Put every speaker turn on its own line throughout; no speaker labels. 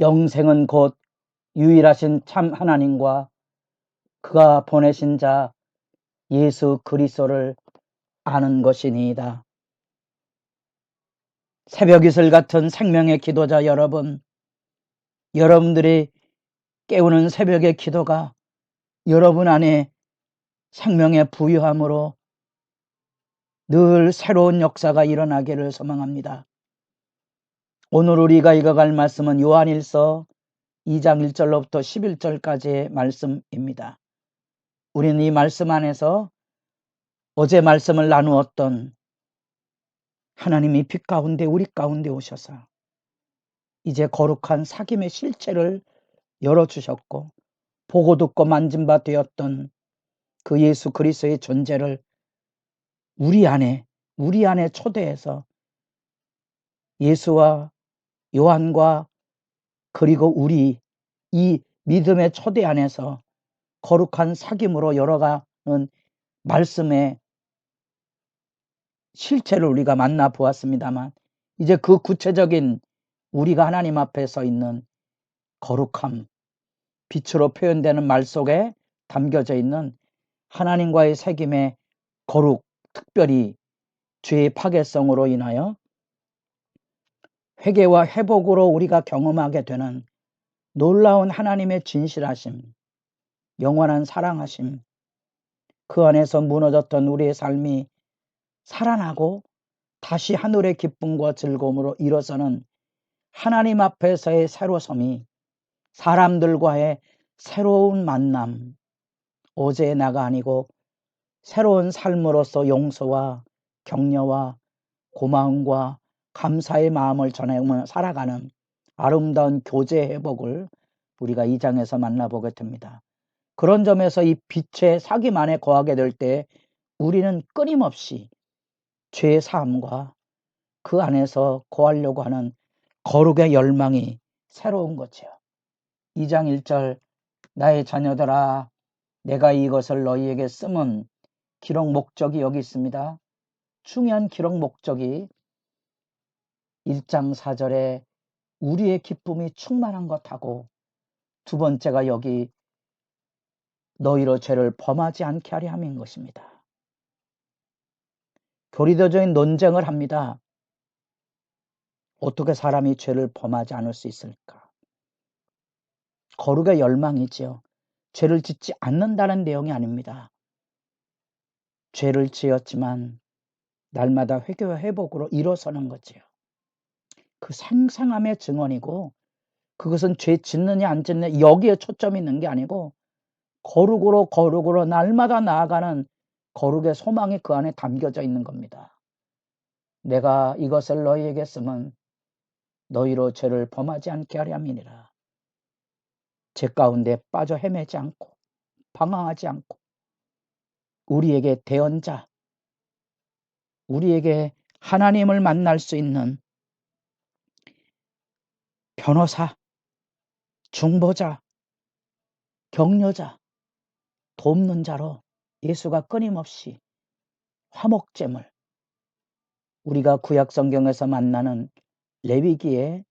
영생은 곧 유일하신 참 하나님과 그가 보내신 자 예수 그리스도를 아는 것이니이다. 새벽 이슬 같은 생명의 기도자 여러분, 여러분들이 깨우는 새벽의 기도가 여러분 안에 생명의 부유함으로 늘 새로운 역사가 일어나기를 소망합니다. 오늘 우리가 읽어갈 말씀은 요한일서 2장 1절로부터 11절까지의 말씀입니다. 우리는 이 말씀 안에서 어제 말씀을 나누었던 하나님이 빛 가운데 우리 가운데 오셔서 이제 거룩한 사귐의 실체를 열어주셨고 보고 듣고 만진 바 되었던 그 예수 그리스도의 존재를 우리 안에 우리 안에 초대해서 예수와 요한과 그리고 우리 이 믿음의 초대 안에서 거룩한 사귐으로 열어가는 말씀의 실체를 우리가 만나 보았습니다만 이제 그 구체적인 우리가 하나님 앞에 서 있는 거룩함, 빛으로 표현되는 말 속에 담겨져 있는 하나님과의 새김의 거룩, 특별히 죄의 파괴성으로 인하여 회개와 회복으로 우리가 경험하게 되는 놀라운 하나님의 진실하심, 영원한 사랑하심, 그 안에서 무너졌던 우리의 삶이 살아나고 다시 하늘의 기쁨과 즐거움으로 일어서는 하나님 앞에서의 새로섬이 사람들과의 새로운 만남, 어제의 나가 아니고 새로운 삶으로서 용서와 격려와 고마움과 감사의 마음을 전하며 살아가는 아름다운 교제 회복을 우리가 이 장에서 만나보게 됩니다. 그런 점에서 이 빛의 사귐 안에 거하게 될 때 우리는 끊임없이 죄의 삶과 그 안에서 거하려고 하는 거룩의 열망이 새로운 거지요. 2장 1절 나의 자녀들아 내가 이것을 너희에게 쓰면 기록 목적이 여기 있습니다. 중요한 기록 목적이 1장 4절에 우리의 기쁨이 충만한 것하고 두 번째가 여기 너희로 죄를 범하지 않게 하려 함인 것입니다. 교리도적인 논쟁을 합니다. 어떻게 사람이 죄를 범하지 않을 수 있을까? 거룩의 열망이지요. 죄를 짓지 않는다는 내용이 아닙니다. 죄를 지었지만 날마다 회개와 회복으로 일어서는 거지요. 그 생생함의 증언이고 그것은 죄 짓느냐 안 짓느냐 여기에 초점이 있는 게 아니고 거룩으로 거룩으로 날마다 나아가는 거룩의 소망이 그 안에 담겨져 있는 겁니다. 내가 이것을 너희에게 쓰면 너희로 죄를 범하지 않게 하려 함이니라. 죄 가운데 빠져 헤매지 않고 방황하지 않고 우리에게 대언자, 우리에게 하나님을 만날 수 있는 변호사, 중보자, 격려자, 돕는 자로 예수가 끊임없이 화목제물, 우리가 구약 성경에서 만나는 레위기의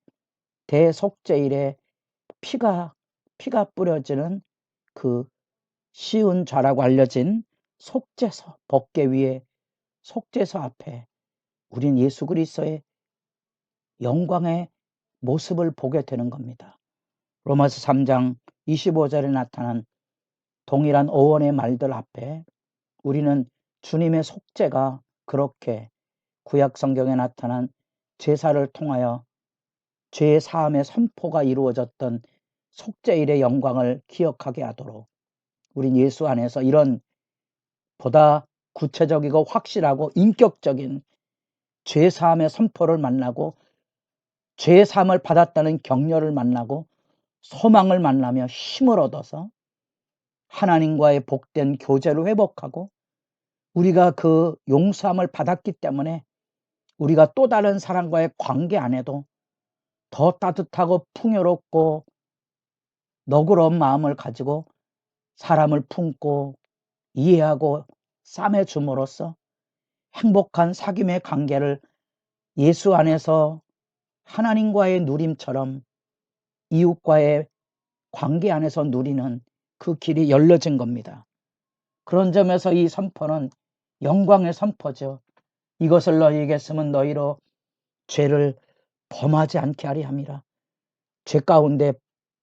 대속제일에 피가 피가 뿌려지는 그 쉬운 좌라고 알려진 속죄서 법계 위에 속죄서 앞에 우린 예수 그리스도의 영광의 모습을 보게 되는 겁니다. 로마서 3장 25절에 나타난 동일한 어원의 말들 앞에 우리는 주님의 속죄가 그렇게 구약 성경에 나타난 제사를 통하여 죄 사함의 선포가 이루어졌던 속죄일의 영광을 기억하게 하도록 우린 예수 안에서 이런 보다 구체적이고 확실하고 인격적인 죄 사함의 선포를 만나고 죄 사함을 받았다는 격려를 만나고 소망을 만나며 힘을 얻어서 하나님과의 복된 교제를 회복하고 우리가 그 용서함을 받았기 때문에 우리가 또 다른 사람과의 관계 안에도 더 따뜻하고 풍요롭고 너그러운 마음을 가지고 사람을 품고 이해하고 쌈해 줌으로써 행복한 사귐의 관계를 예수 안에서 하나님과의 누림처럼 이웃과의 관계 안에서 누리는 그 길이 열려진 겁니다. 그런 점에서 이 선포는 영광의 선포죠. 이것을 너희에게 쓰면 너희로 죄를 범하지 않게 하리 함이라. 죄 가운데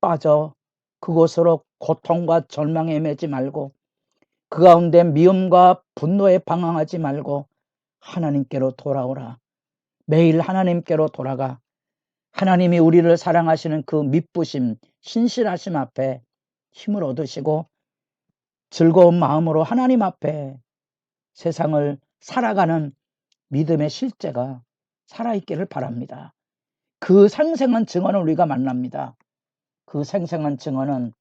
빠져 그곳으로 고통과 절망에 매지 말고 그 가운데 미움과 분노에 방황하지 말고 하나님께로 돌아오라. 매일 하나님께로 돌아가 하나님이 우리를 사랑하시는 그 미쁘심, 신실하심 앞에 힘을 얻으시고 즐거운 마음으로 하나님 앞에 세상을 살아가는 믿음의 실제가 살아있기를 바랍니다. 그 생생한 증언을 우리가 만납니다. 그 생생한 증언은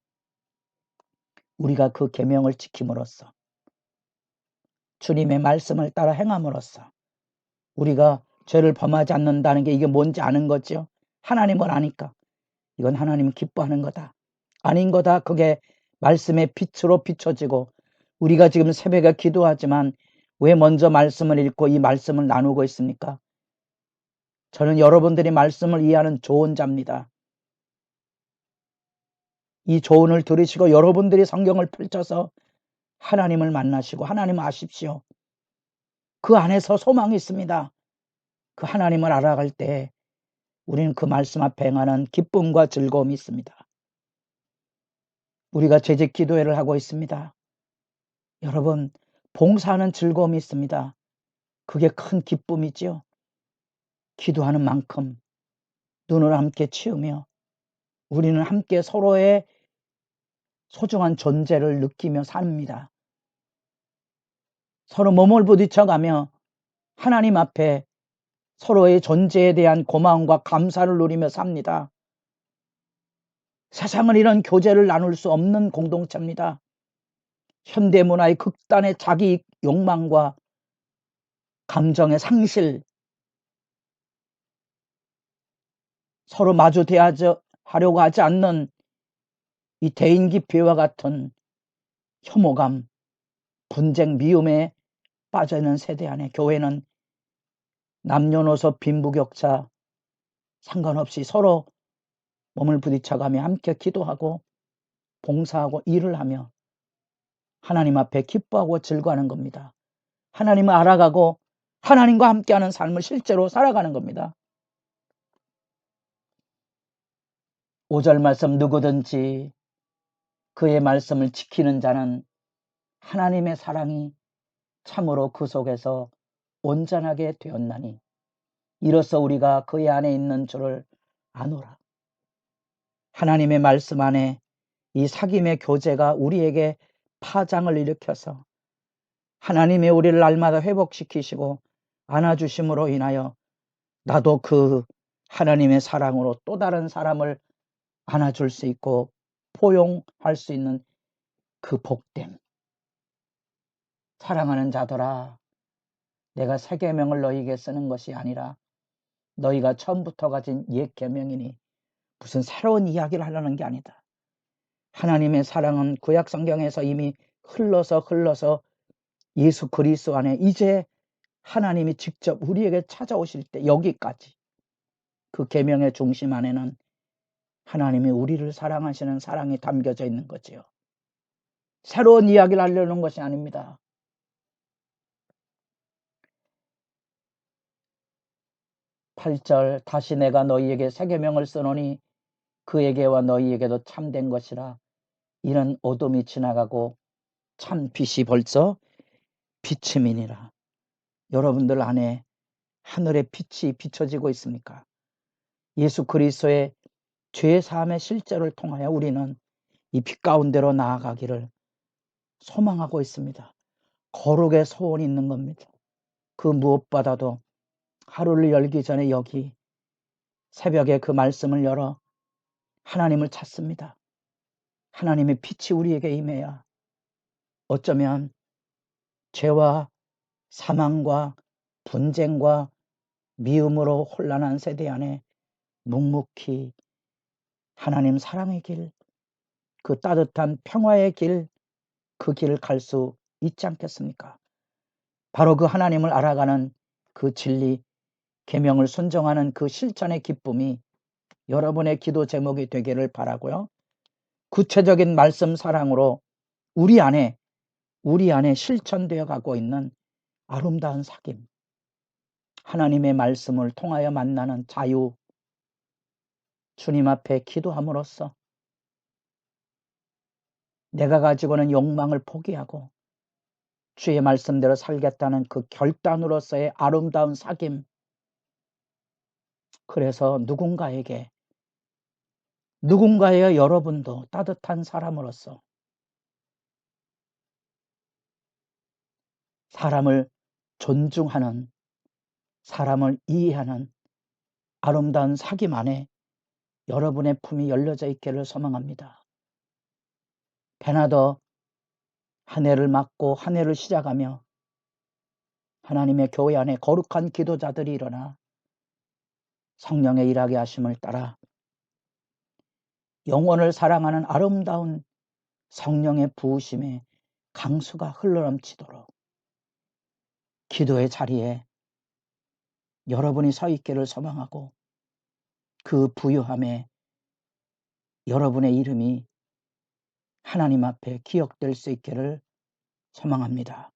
우리가 그 계명을 지킴으로써 주님의 말씀을 따라 행함으로써 우리가 죄를 범하지 않는다는 게 이게 뭔지 아는 거죠. 하나님을 아니까 이건 하나님 기뻐하는 거다. 아닌 거다. 그게 말씀의 빛으로 비춰지고 우리가 지금 새벽에 기도하지만 왜 먼저 말씀을 읽고 이 말씀을 나누고 있습니까? 저는 여러분들이 말씀을 이해하는 조언자입니다. 이 조언을 들으시고 여러분들이 성경을 펼쳐서 하나님을 만나시고 하나님을 아십시오. 그 안에서 소망이 있습니다. 그 하나님을 알아갈 때 우리는 그 말씀 앞에 행하는 기쁨과 즐거움이 있습니다. 우리가 재직 기도회를 하고 있습니다. 여러분, 봉사하는 즐거움이 있습니다. 그게 큰 기쁨이지요. 기도하는 만큼 눈을 함께 치우며 우리는 함께 서로의 소중한 존재를 느끼며 삽니다. 서로 몸을 부딪혀가며 하나님 앞에 서로의 존재에 대한 고마움과 감사를 누리며 삽니다. 세상은 이런 교제를 나눌 수 없는 공동체입니다. 현대문화의 극단의 자기 욕망과 감정의 상실, 서로 마주 대하려고 하지 않는 이 대인기피와 같은 혐오감, 분쟁, 미움에 빠져 있는 세대 안에 교회는 남녀노소 빈부격차 상관없이 서로 몸을 부딪혀가며 함께 기도하고 봉사하고 일을 하며 하나님 앞에 기뻐하고 즐거워하는 겁니다. 하나님을 알아가고 하나님과 함께하는 삶을 실제로 살아가는 겁니다. 5절 말씀 누구든지 그의 말씀을 지키는 자는 하나님의 사랑이 참으로 그 속에서 온전하게 되었나니 이로써 우리가 그의 안에 있는 줄을 아노라. 하나님의 말씀 안에 이 사귐의 교제가 우리에게 파장을 일으켜서 하나님의 우리를 날마다 회복시키시고 안아주심으로 인하여 나도 그 하나님의 사랑으로 또 다른 사람을 안아줄 수 있고 포용할 수 있는 그 복됨. 사랑하는 자들아, 내가 새 계명을 너희에게 쓰는 것이 아니라 너희가 처음부터 가진 옛 계명이니 무슨 새로운 이야기를 하려는 게 아니다. 하나님의 사랑은 구약 성경에서 이미 흘러서 흘러서 예수 그리스도 안에 이제 하나님이 직접 우리에게 찾아오실 때 여기까지 그 계명의 중심 안에는 하나님이 우리를 사랑하시는 사랑이 담겨져 있는 거지요. 새로운 이야기를 하려는 것이 아닙니다. (8절) 다시 내가 너희에게 새 계명을 쓰노니 그에게와 너희에게도 참된 것이라 이런 어둠이 지나가고 참 빛이 벌써 비침이니라. 여러분들 안에 하늘의 빛이 비춰지고 있습니까? 예수 그리스도의 죄 사함의 실제를 통하여 우리는 이 빛 가운데로 나아가기를 소망하고 있습니다. 거룩의 소원이 있는 겁니다. 그 무엇보다도 하루를 열기 전에 여기 새벽에 그 말씀을 열어 하나님을 찾습니다. 하나님의 빛이 우리에게 임해야 어쩌면 죄와 사망과 분쟁과 미움으로 혼란한 세대 안에 묵묵히 하나님 사랑의 길, 그 따뜻한 평화의 길, 그 길을 갈 수 있지 않겠습니까? 바로 그 하나님을 알아가는 그 진리, 계명을 순종하는 그 실천의 기쁨이 여러분의 기도 제목이 되기를 바라고요. 구체적인 말씀 사랑으로 우리 안에 우리 안에 실천되어 가고 있는 아름다운 사귐. 하나님의 말씀을 통하여 만나는 자유. 주님 앞에 기도함으로써 내가 가지고는 욕망을 포기하고 주의 말씀대로 살겠다는 그 결단으로서의 아름다운 사귐. 그래서 누군가에게 누군가의 여러분도 따뜻한 사람으로서 사람을 존중하는 사람을 이해하는 아름다운 사귐 안에 여러분의 품이 열려져 있기를 소망합니다. 베나더 한 해를 맞고 한 해를 시작하며 하나님의 교회 안에 거룩한 기도자들이 일어나 성령의 일하게 하심을 따라 영혼을 사랑하는 아름다운 성령의 부으심에 강수가 흘러넘치도록 기도의 자리에 여러분이 서 있기를 소망하고 그 부유함에 여러분의 이름이 하나님 앞에 기억될 수 있기를 소망합니다.